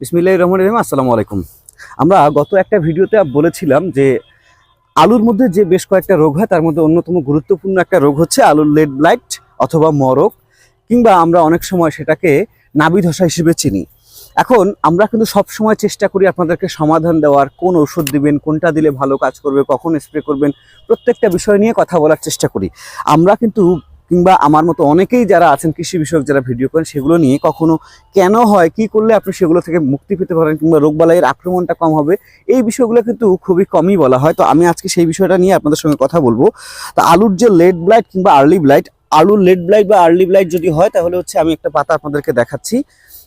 বিসমিল্লাহ রহমান রহিম, আসসালামু আলাইকুম। আমরা গত একটা ভিডিওতে বলেছিলাম যে আলুর মধ্যে যে বেশ কয়েকটা রোগ হয়, তার মধ্যে অন্যতম গুরুত্বপূর্ণ একটা রোগ হচ্ছে আলুর লেড ব্লাইট অথবা মরক, কিংবা আমরা অনেক সময় সেটাকে নাবি ধসা হিসেবে চিনি। এখন আমরা কিন্তু সব সময় চেষ্টা করি আপনাদেরকে সমাধান দেওয়ার, কোন ওষুধ দিবেন, কোনটা দিলে ভালো কাজ করবে, কখন স্প্রে করবেন, প্রত্যেকটা বিষয় নিয়ে কথা বলার চেষ্টা করি। আমরা কিন্তু কিংবা আমার মতো অনেকেই যারা আছেন কৃষি বিষয়ক যারা ভিডিও করেন, সেগুলো নিয়ে কখনো কেন হয়, কি করলে আপনি সেগুলো থেকে মুক্তি পেতে পারেন কিংবা রোগবালাইয়ের আক্রমণটা কম হবে, এই বিষয়গুলো কিন্তু খুবই কমই বলা হয়। তো আমি আজকে সেই বিষয়টা নিয়ে আপনাদের সঙ্গে কথা বলব। তো আলুর যে লেড ব্লাইট কিংবা আর্লি ব্লাইট, আলুর লেড ব্লাইট বা আর্লি ব্লাইট যদি হয়, তাহলে হচ্ছে আমি একটা পাতা আপনাদেরকে দেখাচ্ছি।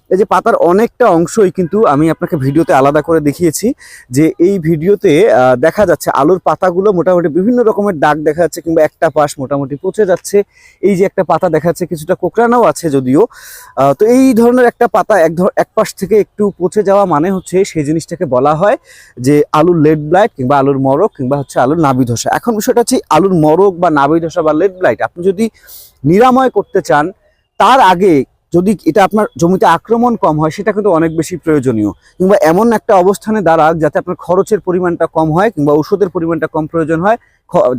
এই যে পাতার অনেকটা অংশই কিন্তু আমি আপনাকে ভিডিওতে আলাদা করে দেখিয়েছি যে এই ভিডিওতে দেখা যাচ্ছে আলুর পাতাগুলো মোটামুটি বিভিন্ন রকমের দাগ দেখা যাচ্ছে কিংবা একটা পাশ মোটামুটি পচে যাচ্ছে। এই যে একটা পাতা দেখা যাচ্ছে কিছুটা কোকড়ানাও আছে যদিও। তো এই ধরনের একটা পাতা এক ধর, এক পাশ থেকে একটু পচে যাওয়া মানে হচ্ছে সেই জিনিসটাকে বলা হয় যে আলুর লেড ব্লাইট কিংবা আলুর মরক কিংবা হচ্ছে আলুর নাবি ধসা। এখন বিষয়টা হচ্ছে আলুর মরক বা নাবি ধসা বা লেড ব্লাইট আপনি যদি নিরাময় করতে চান, তার আগে যদি এটা আপনার জমিতে আক্রমণ কম হয়, সেটা কিন্তু অনেক বেশি প্রয়োজনীয়। কিংবা এমন একটা অবস্থানে দাঁড়াক যাতে আপনার খরচের পরিমাণটা কম হয়, কিংবা ওষুধের পরিমাণটা কম প্রয়োজন হয়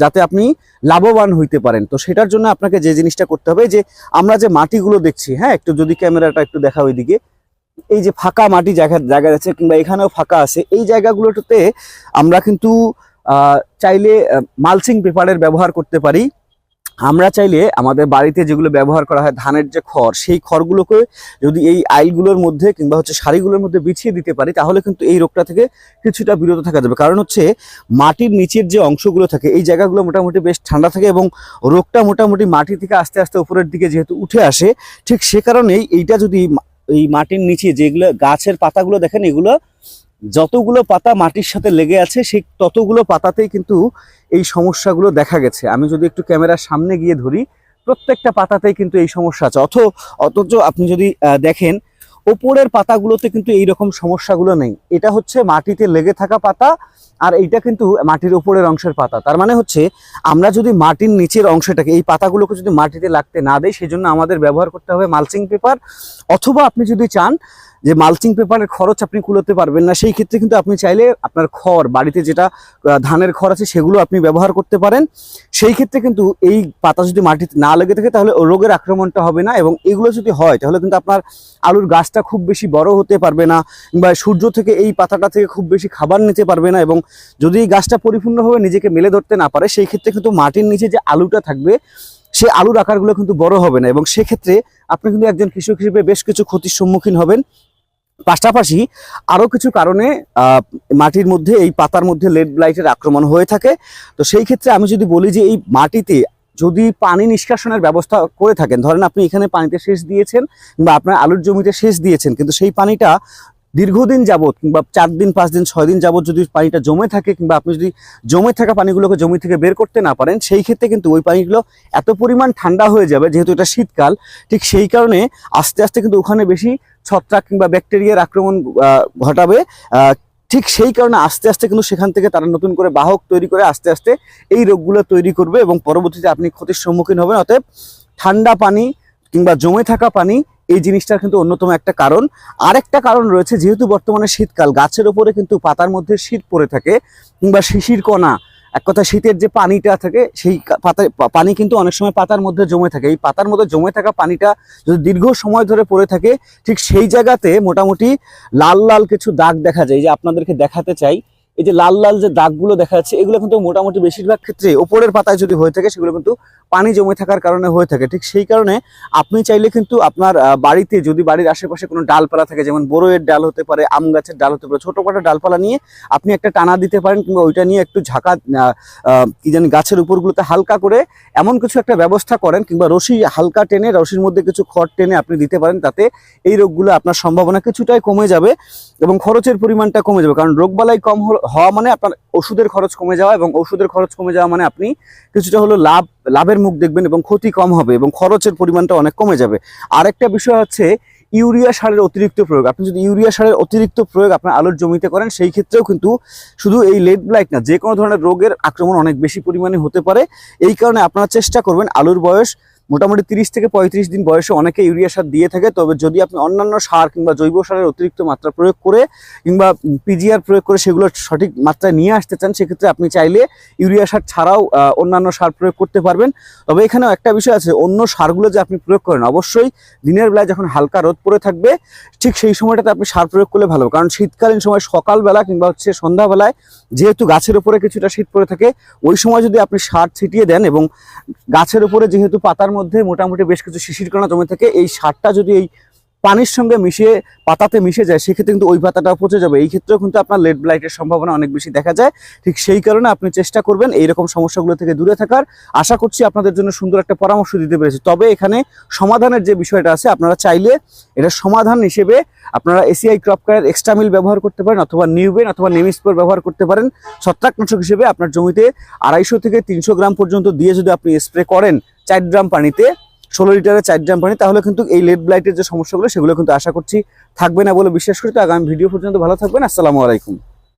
যাতে আপনি লাভবান হইতে পারেন। তো সেটার জন্য আপনাকে যে জিনিসটা করতে হবে, যে আমরা যে মাটিগুলো দেখছি হ্যাঁ একটু যদি ক্যামেরাটা একটু দেখা ওইদিকে, এই যে ফাঁকা মাটি জায়গা জায়গা আছে, কিংবা এখানেও ফাঁকা আছে, এই জায়গাগুলোতে আমরা কিন্তু চাইলে মালচিং পেপারের ব্যবহার করতে পারি। আমরা চাইলে আমাদের বাড়িতে যেগুলো ব্যবহার করা হয়, ধানের যে খড়, সেই খড়গুলোকে যদি এই আইলগুলোর মধ্যে কিংবা হচ্ছে শাড়িগুলোর মধ্যে বিছিয়ে দিতে পারি, তাহলে কিন্তু এই রোগটা থেকে কিছুটা বিরত থাকা যাবে। কারণ হচ্ছে মাটির নিচের যে অংশগুলো থাকে, এই জায়গাগুলো মোটামুটি বেশ ঠান্ডা থাকে এবং রোগটা মোটামুটি মাটি থেকে আস্তে আস্তে উপরের দিকে যেহেতু উঠে আসে, ঠিক সে কারণেই এইটা যদি এই মাটির নিচে যেগুলো গাছের পাতাগুলো দেখেন, এগুলো যতগুলো পাতা মাটির সাথে লেগে আছে, সেই ততগুলো পাতাতেই কিন্তু এই সমস্যাগুলো দেখা গেছে। আমি যদি একটু ক্যামেরার সামনে গিয়ে ধরি, প্রত্যেকটা পাতাতেই কিন্তু এই সমস্যা আছে। অথ, অথচ আপনি যদি দেখেন ওপরের পাতাগুলোতে কিন্তু এই রকম সমস্যাগুলো নেই। এটা হচ্ছে মাটিতে লেগে থাকা পাতা আর এইটা কিন্তু মাটির উপরের অংশের পাতা। তার মানে হচ্ছে আমরা যদি মাটির নিচের অংশটাকে, এই পাতাগুলোকে যদি মাটিতে লাগতে না দেয় সেজন্য আমাদের ব্যবহার করতে হবে মালচিং পেপার। অথবা আপনি যদি চান যে মালচিং পেপারের খরচ আপনি কুলোতে পারবেন না, সেই ক্ষেত্রে কিন্তু আপনি চাইলে আপনার খড়, বাড়িতে যেটা ধানের খড় আছে, সেগুলো আপনি ব্যবহার করতে পারেন। সেই ক্ষেত্রে কিন্তু এই পাতা যদি মাটিতে না লেগে থাকে, তাহলে রোগের আক্রমণটা হবে না এবং এগুলো যদি হয়, তাহলে কিন্তু আপনার আলুর গাছটা খুব বেশি বড় হতে পারবে না বা সূর্য থেকে এই পাতাটা থেকে খুব বেশি খাবার নিতে পারবে না, এবং যদি এই গাছটা পরিপূর্ণভাবে নিজেকে মেলে ধরতে না পারে, সেই ক্ষেত্রে কিন্তু মাটির নিচে যে আলুটা থাকবে সেই আলুর আকারগুলো কিন্তু বড় হবে না, এবং সেক্ষেত্রে আপনি কিন্তু একজন কৃষক হিসেবে বেশ কিছু ক্ষতির সম্মুখীন হবেন। পাশাপাশি আরও কিছু কারণে মাটির মধ্যে এই পাতার মধ্যে লেড ব্লাইটের আক্রমণ হয়ে থাকে। তো সেই ক্ষেত্রে আমি যদি বলি যে এই মাটিতে যদি পানি নিষ্কাশনের ব্যবস্থা করে থাকেন, ধরেন আপনি এখানে পানিতে সেচ দিয়েছেন বা আপনার আলুর জমিতে সেচ দিয়েছেন, কিন্তু সেই পানিটা দীর্ঘদিন যাবৎ কিংবা চার দিন, পাঁচ দিন, ছয় দিন যাবত যদি পানিটা জমে থাকে কিংবা আপনি যদি জমে থাকা পানিগুলোকে জমি থেকে বের করতে না পারেন, সেই ক্ষেত্রে কিন্তু ওই পানিগুলো এত পরিমাণ ঠান্ডা হয়ে যাবে, যেহেতু এটা শীতকাল, ঠিক সেই কারণে আস্তে আস্তে কিন্তু ওখানে বেশি ছত্রাক কিংবা ব্যাকটেরিয়ার আক্রমণ ঘটাবে ঠিক সেই কারণে আস্তে আস্তে কিন্তু সেখান থেকে তারা নতুন করে বাহক তৈরি করে আস্তে আস্তে এই রোগগুলো তৈরি করবে এবং পরবর্তীতে আপনি ক্ষতির সম্মুখীন হবেন। অতএব ঠান্ডা পানি কিংবা জমে থাকা পানি এই জিনিসটার কিন্তু অন্যতম একটা কারণ। আরেকটা কারণ রয়েছে, যেহেতু বর্তমানে শীতকাল, গাছের ওপরে কিন্তু পাতার মধ্যে শীত পড়ে থাকে কিংবা শিশির কণা এক কথা শীতের যে পানিটা থাকে, সেই পাতা পানি কিন্তু অনেক সময় পাতার মধ্যে জমে থাকে। এই পাতার মধ্যে জমে থাকা পানিটা যদি দীর্ঘ সময় ধরে পড়ে থাকে, ঠিক সেই জায়গাতে মোটামুটি লাল লাল কিছু দাগ দেখা যায়। যে আপনাদেরকে দেখাতে চাই এই যে লাল লাল যে দাগগুলো দেখা যাচ্ছে, এগুলো কিন্তু মোটামুটি বেশিরভাগ ক্ষেত্রে ওপরের পাতায় যদি হয়ে থাকে, সেগুলো কিন্তু পানি জমে থাকার কারণে হয়ে থাকে। ঠিক সেই কারণে আপনি চাইলে কিন্তু আপনার বাড়িতে যদি বাড়ির আশেপাশে কোনো ডালপালা থাকে, যেমন বড়ইয়ের ডাল হতে পারে, আম গাছের ডাল হতে পারে ছোটোখাটো ডালপালা নিয়ে আপনি একটা টানা দিতে পারেন কিংবা ওইটা নিয়ে একটু ঝাঁকা কি জানি গাছের উপরগুলোতে হালকা করে এমন কিছু একটা ব্যবস্থা করেন কিংবা রশি হালকা টেনে, রশির মধ্যে কিছু খড় টেনে আপনি দিতে পারেন, তাতে এই রোগগুলো আপনার সম্ভাবনা কিছুটাই কমে যাবে এবং খরচের পরিমাণটা কমে যাবে। কারণ রোগবালাই কম হওয়া মানে আপনার ওষুধের খরচ কমে যাওয়া এবং ওষুধের খরচ কমে যাওয়া মানে আপনি কিছুটা হলো লাভ, লাভের মুখ দেখবেন এবং ক্ষতি কম হবে এবং খরচের পরিমাণটা অনেক কমে যাবে। আরেকটা বিষয় হচ্ছে ইউরিয়া সারের অতিরিক্ত প্রয়োগ। আপনি যদি ইউরিয়া সারের অতিরিক্ত প্রয়োগ আপনার আলুর জমিতে করেন, সেই ক্ষেত্রেও কিন্তু শুধু এই লেড ব্লাইট না যে কোনো ধরনের রোগের আক্রমণ অনেক বেশি পরিমাণে হতে পারে। এই কারণে আপনারা চেষ্টা করবেন আলুর বয়স মোটামুটি তিরিশ থেকে পঁয়ত্রিশ দিন বয়সে অনেকে ইউরিয়া সার দিয়ে থাকে, তবে যদি আপনি অন্যান্য সার কিংবা জৈব সারের অতিরিক্ত মাত্রা প্রয়োগ করে কিংবা পিজিআর প্রয়োগ করে সেগুলো সঠিক মাত্রায় নিয়ে আসতে চান, সেক্ষেত্রে আপনি চাইলে ইউরিয়া সার ছাড়াও অন্যান্য সার প্রয়োগ করতে পারবেন। তবে এখানেও একটা বিষয় আছে, অন্য সারগুলো যে আপনি প্রয়োগ করেন, অবশ্যই দিনের বেলায় যখন হালকা রোদ পড়ে থাকবে, ঠিক সেই সময়টাতে আপনি সার প্রয়োগ করলে ভালো। কারণ শীতকালীন সময় সকালবেলা কিংবা হচ্ছে সন্ধ্যাবেলায় যেহেতু গাছের উপরে কিছুটা শীত পড়ে থাকে, ওই সময় যদি আপনি সার ছিটিয়ে দেন এবং গাছের উপরে যেহেতু পাতার মধ্যে মোটামুটি বেশ কিছু শিশিরকণা জমে থাকে। এই সারটা যদি এই পানির সঙ্গে মিশিয়ে পাতাতে মিশে যায়, সেক্ষেত্রে কিন্তু ওই পাতাটাও পচে যাবে। এই ক্ষেত্রেও কিন্তু আপনার লেড ব্লাইটের সম্ভাবনা অনেক বেশি দেখা যায়। ঠিক সেই কারণে আপনি চেষ্টা করবেন এইরকম সমস্যাগুলো থেকে দূরে থাকার। আশা করছি আপনাদের জন্য সুন্দর একটা পরামর্শ দিতে পেরেছি। তবে এখানে সমাধানের যে বিষয়টা আছে, আপনারা চাইলে এটা সমাধান হিসেবে আপনারা এসিআই ক্রপ কেয়ার এক্সট্রা মিল ব্যবহার করতে পারেন অথবা নিউবেন অথবা নেমিস্পোর ব্যবহার করতে পারেন। ছত্রাকনাশক হিসেবে আপনার জমিতে আড়াইশো থেকে তিনশো গ্রাম পর্যন্ত দিয়ে যদি আপনি স্প্রে করেন চার ড্রাম পানিতে, ষোলো লিটারের চার ড্রাম পানি, তাহলে কিন্তু এই লেড ব্লাইটের যে সমস্যাগুলো, সেগুলো কিন্তু আশা করছি থাকবে না বলে বিশ্বাস করি। তো আগামী ভিডিও পর্যন্ত ভালো থাকবেন। আসসালামু আলাইকুম।